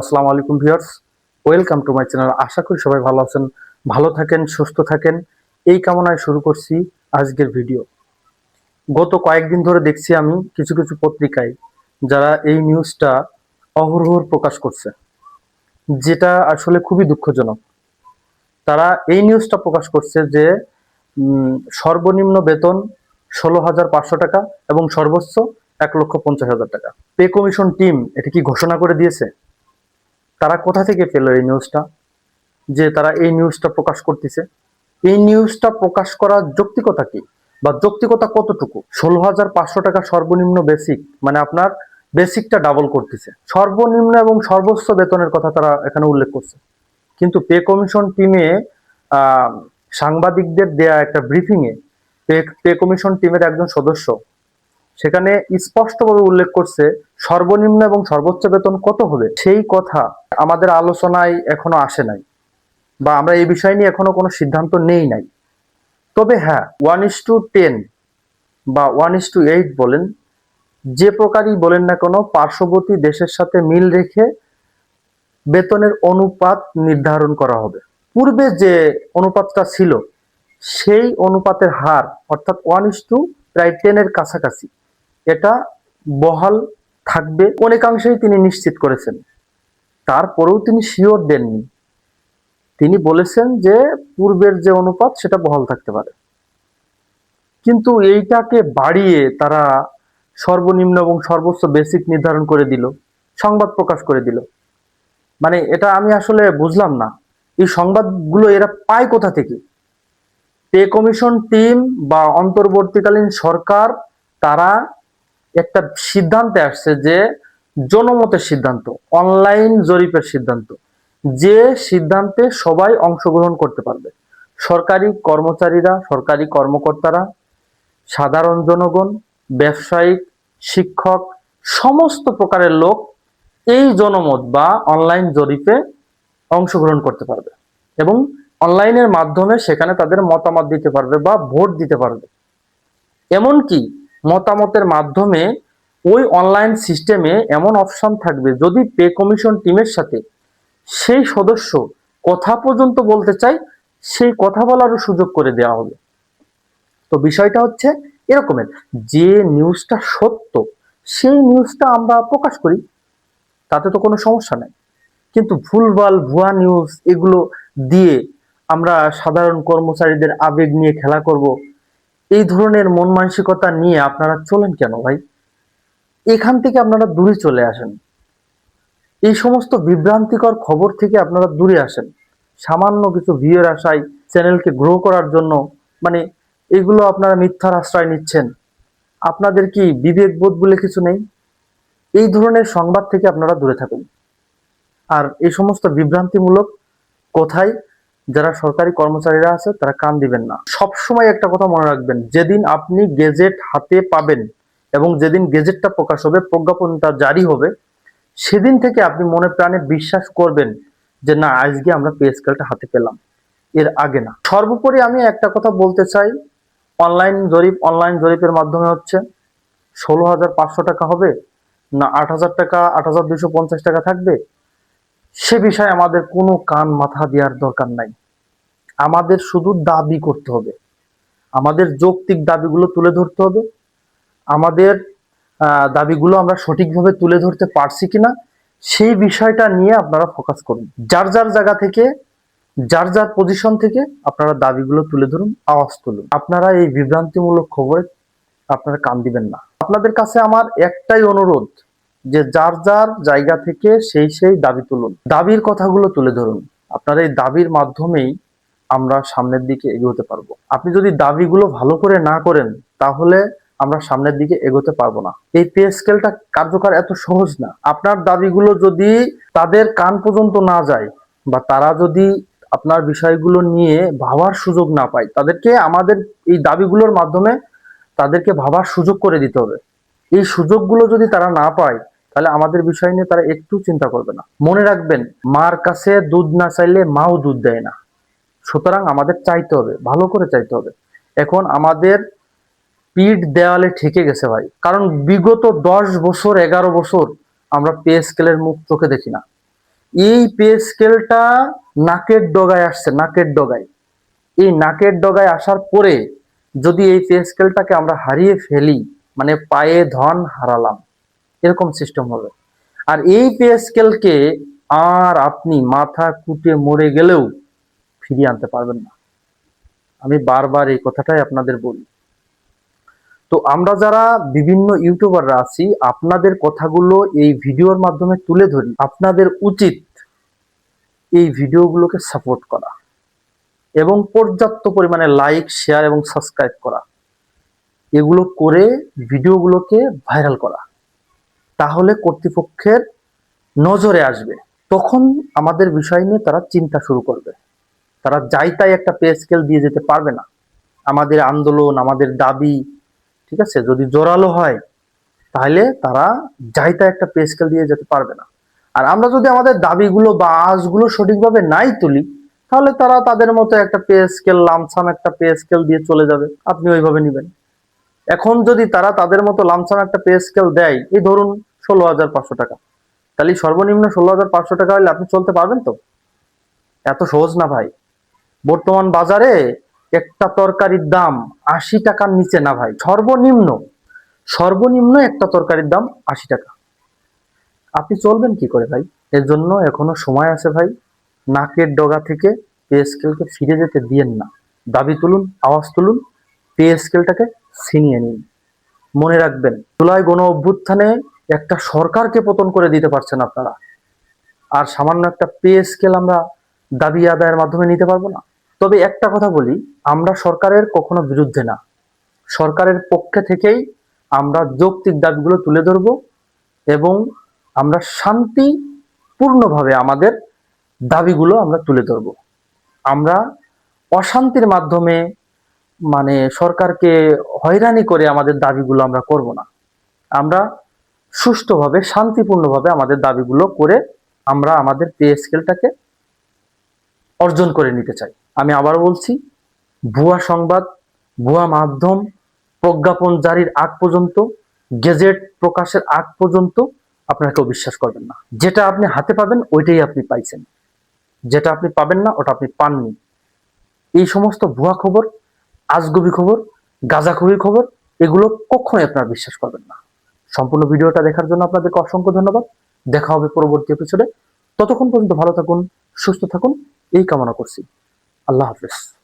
আসসালামু আলাইকুম viewers. Welcome to my channel. আশা করি সবাই ভালো আছেন, ভালো থাকেন, সুস্থ থাকেন। এই কামনায় শুরু করছি আজকের ভিডিও। গত কয়েকদিন ধরে দেখছি আমি কিছু কিছু পত্রিকায় যারা এই নিউজটা অহরহ প্রকাশ করছে, যেটা আসলে খুবই দুঃখজনক। তারা এই নিউজটা প্রকাশ করছে যে সর্বনিম্ন বেতন ষোলো হাজার পাঁচশো টাকা এবং সর্বোচ্চ এক লক্ষ পঞ্চাশ হাজার টাকা। পে কমিশন টিম এটা কি ঘোষণা করে দিয়েছে? তারা কোথা থেকে পেল এই নিউজটা যে তারা এই নিউজটা প্রকাশ করতেছে। এই নিউজটা প্রকাশ করার যৌক্তিকতা কি? বা যৌক্তিকতা কতটুকু? ষোলো হাজার পাঁচশো টাকা সর্বনিম্ন বেসিক মানে আপনার বেসিকটা ডাবল করতেছে। সর্বনিম্ন এবং সর্বোচ্চ বেতনের কথা তারা এখানে উল্লেখ করছে। কিন্তু পে কমিশন টিমে সাংবাদিকদের দেয়া একটা ব্রিফিংয়ে পে পে কমিশন টিমের একজন সদস্য, সেখানে স্পষ্টভাবে উল্লেখ করছে, সর্বনিম্ন এবং সর্বোচ্চ বেতন কত হবে? সেই কথা আমাদের আলোচনায় এখনও আসে নাই বা আমরা এই বিষয় নিয়ে এখনও কোনো সিদ্ধান্ত নেই নাই। তবে হ্যাঁ ওয়ান ইস টু টেন বা ওয়ান ইস টু এইট বলেন, যে প্রকারই বলেন না কোনো, পার্শ্ববর্তী দেশের সাথে মিল রেখে বেতনের অনুপাত নির্ধারণ করা হবে। পূর্বে যে অনুপাতটা ছিল, সেই অনুপাতের হার, অর্থাৎ ওয়ান ইস টু প্রায় টেনের কাছাকাছি, এটা বহাল থাকবে। অনেকাংশেই তিনি নিশ্চিত করেছেন। তারপরেও তিনি শিওর দেননি। তিনি বলেছেন যে পূর্বের যে অনুপাত, সেটা বহাল থাকতে পারে। কিন্তু এইটাকে বাড়িয়ে তারা সর্বনিম্ন এবং সর্বোচ্চ বেসিক নির্ধারণ করে দিল, সংবাদ প্রকাশ করে দিল। মানে এটা আমি আসলে বুঝলাম না। এই সংবাদগুলো এরা পায় কোথা থেকে? পে কমিশন টিম বা অন্তর্বর্তীকালীন সরকার, তারা একটা সিদ্ধান্তে আসছে যে জনমতের সিদ্ধান্ত অনলাইন জরিপের সিদ্ধান্ত। যে সিদ্ধান্তে সবাই অংশগ্রহণ করতে পারবে। সরকারি কর্মচারীরা, সরকারি কর্মকর্তারা, সাধারণ জনগণ, ব্যবসায়িক, শিক্ষক, সমস্ত প্রকারের লোক এই জনমত বা অনলাইন জরিপে অংশগ্রহণ করতে পারবে এবং অনলাইনের মাধ্যমে সেখানে তাদের মতামত দিতে পারবে বা ভোট দিতে পারবে। এমনকি মতামতের মাধ্যমে ওই অনলাইন সিস্টেমে এমন অপশন থাকবে, যদি পে কমিশন টিমের সাথে সেই সদস্য কথা পর্যন্ত বলতে চায়, সেই কথা বলারও সুযোগ করে দেওয়া হবে। তো বিষয়টা হচ্ছে এরকমের, যে নিউজটা সত্য, সেই নিউজটা আমরা প্রকাশ করি, তাতে তো কোনো সমস্যা নাই। কিন্তু ভুলভাল ভুয়া নিউজ এগুলো দিয়ে আমরা সাধারণ কর্মচারীদের আবেগ নিয়ে খেলা করব, এই ধরনের মন মানসিকতা নিয়ে আপনারা চলেন কেন ভাই? এখান থেকে আপনারা দূরে চলে আসেন। এই সমস্ত বিভ্রান্তিকর খবর থেকে আপনারা দূরে আসেন। সামান্য কিছু ভিউয়ের আশায় চ্যানেলকে গ্রো করার জন্য মানে এগুলো আপনারা মিথ্যার আশ্রয় নিচ্ছেন। আপনাদের কি বিবেক বোধ বলে কিছু নেই? এই ধরনের সংবাদ থেকে আপনারা দূরে থাকুন। আর এই সমস্ত বিভ্রান্তিমূলক কোথায় যারা সরকারি কর্মচারীরা আছে, তারা কান দিবেন না। সব সময় একটা কথা মনে রাখবেন, যেদিন আপনি গেজেট হাতে পাবেন এবং যেদিন গেজেটটা প্রকাশ হবে, প্রজ্ঞাপনটা জারি হবে, সেদিন থেকে আপনি মনে প্রাণে বিশ্বাস করবেন যে না, আজকে আমরা পে স্কেলটা হাতে পেলাম। এর আগে না। সর্বোপরি আমি একটা কথা বলতে চাই, অনলাইন জরিপ, অনলাইন জরিপের মাধ্যমে হচ্ছে ষোলো হাজার পাঁচশো টাকা হবে, না আট হাজার টাকা, আট হাজার দুশো পঞ্চাশ টাকা থাকবে? সে বিষয়ে আমাদের কোনো কান মাথা দেওয়ার দরকার নাই। আমাদের শুধু দাবি করতে হবে। আমাদের যৌক্তিক দাবিগুলো তুলে ধরতে হবে। আমাদের দাবিগুলো আমরা সঠিকভাবে তুলে ধরতে পারছি কিনা, সেই বিষয়টা নিয়ে আপনারা ফোকাস করুন। যার যার জায়গা থেকে, যার যার পজিশন থেকে আপনারা দাবিগুলো তুলে ধরুন, আওয়াজ তুলুন। আপনারা এই বিভ্রান্তিমূলক খবরে আপনারা কান দিবেন না। আপনাদের কাছে আমার একটাই অনুরোধ, যে যার যার জায়গা থেকে সেই সেই দাবি তুলুন। দাবির কথাগুলো তুলে ধরুন। আপনার এই দাবির মাধ্যমেই আমরা সামনের দিকে এগোতে পারব। আপনি যদি দাবিগুলো ভালো করে না করেন, তাহলে আমরা সামনের দিকে এগোতে পারব না। এই পে স্কেলটা কার্যকর এত সহজ না। আপনার দাবিগুলো যদি তাদের কান পর্যন্ত না যায় বা তারা যদি আপনার বিষয়গুলো নিয়ে ভাবার সুযোগ না পায়, তাদেরকে আমাদের এই দাবিগুলোর মাধ্যমে তাদেরকে ভাবার সুযোগ করে দিতে হবে। এই সুযোগগুলো যদি তারা না পায়, তাহলে আমাদের বিষয় নিয়ে তারা একটু চিন্তা করবে না। মনে রাখবেন, মার কাছে দুধ না চাইলে মাও দুধ দেয় না। সুতরাং আমাদের চাইতে হবে, ভালো করে চাইতে হবে। এখন আমাদের পিঠ দেওয়ালে ঠেকে গেছে ভাই। কারণ বিগত দশ বছর, এগারো বছর আমরা পে স্কেলের মুখ চোখে দেখি না। এই পে স্কেলটা নাকের ডগায় আসছে, নাকের ডগায়। এই নাকের ডগায় আসার পরে যদি এই পে স্কেলটাকে আমরা হারিয়ে ফেলি মানে পায়ে ধন হারালাম, এরকম সিস্টেম হবে। আর এই পে স্কেলকে আর আপনি মাথা কুটে মরে গেলেও ফিরিয়ে আনতে পারবেন না। আমি বারবার এই কথাটাই আপনাদের বলি। তো আমরা যারা বিভিন্ন ইউটিউবাররা আছি, আপনাদের কথাগুলো এই ভিডিওর মাধ্যমে তুলে ধরি। আপনাদের উচিত এই ভিডিওগুলোকে সাপোর্ট করা এবং পর্যাপ্ত পরিমাণে লাইক শেয়ার এবং সাবস্ক্রাইব করা। এগুলো করে ভিডিওগুলোকে ভাইরাল করা। তাহলে কর্তৃপক্ষের নজরে আসবে। তখন আমাদের বিষয় নিয়ে তারা চিন্তা শুরু করবে। তারা যাই তাই একটা পে স্কেল দিয়ে যেতে পারবে না। আমাদের আন্দোলন, আমাদের দাবি ঠিক আছে? যদি জোরালো হয়, তাহলে তারা যাই তাই একটা পে স্কেল দিয়ে যেতে পারবে না। আর আমরা যদি আমাদের দাবিগুলো বা আজগুলো সঠিকভাবে নাই তুলি, তাহলে তারা তাদের মতো একটা পে স্কেল লামসাম একটা পে স্কেল দিয়ে চলে যাবে। আপনি ওইভাবে নেবেন। এখন যদি তারা তাদের মতো লামসাম একটা পে স্কেল দেয়, এই ধরুন ষোলো হাজার পাঁচশো টাকা। তাহলে সর্বনিম্ন ষোলো হাজার পাঁচশো টাকা হলে আপনি চলতে পারবেন তো? এত সহজ না ভাই। বর্তমান বাজারে একটা তরকারির দাম আশি টাকার নিচে না ভাই, সর্বনিম্ন সর্বনিম্ন একটা তরকারির দাম আশি টাকা। আপনি চলবেন কি করে ভাই? এর জন্য এখনও সময় আছে ভাই। নাকের ডগা থেকে পে স্কেলকে ফিরে যেতে দিয়েন না। দাবি তুলুন, আওয়াজ তুলুন পে স্কেলটাকে ছিনিয়ে নিন। মনে রাখবেন, জুলাই গণ অভ্যুত্থানে একটা সরকারকে পতন করে দিতে পারছেন আপনারা। আর সামান্য একটা পে স্কেল আমরা দাবি আদায়ের মাধ্যমে নিতে পারব না। তবে একটা কথা বলি, আমরা সরকারের কখনো বিরুদ্ধে না। সরকারের পক্ষে থেকেই আমরা যৌক্তিক দাবিগুলো তুলে ধরব এবং আমরা শান্তিপূর্ণভাবে আমাদের দাবিগুলো আমরা তুলে ধরব। আমরা অশান্তির মাধ্যমে মানে সরকারকে হয়রানি করে আমাদের দাবিগুলো আমরা করব না। আমরা সুষ্ঠুভাবে, শান্তিপূর্ণভাবে আমাদের দাবিগুলো করে আমরা আমাদের পে স্কেলটাকে অর্জন করে নিতে চাই। আমি আবার বলছি, ভুয়া সংবাদ, ভুয়া মাধ্যম, প্রজ্ঞাপন জারির আগ পর্যন্ত, গেজেট প্রকাশের আগ পর্যন্ত আপনারা কেউ বিশ্বাস করবেন না। যেটা আপনি হাতে পাবেন, ওইটাই আপনি পাইছেন। যেটা আপনি পাবেন না, ওটা আপনি পাননি। এই সমস্ত ভুয়া খবর, আজগুবি খবর গাঁজাখুবি খবর, এগুলো কখনোই আপনারা বিশ্বাস করবেন না। সম্পূর্ণ ভিডিওটা দেখার জন্য আপনাদেরকে অসংখ্য ধন্যবাদ। দেখা হবে পরবর্তী এপিসোডে ততক্ষণ পর্যন্ত ভালো থাকুন, সুস্থ থাকুন, এই কামনা করছি। আল্লাহ হাফেজ।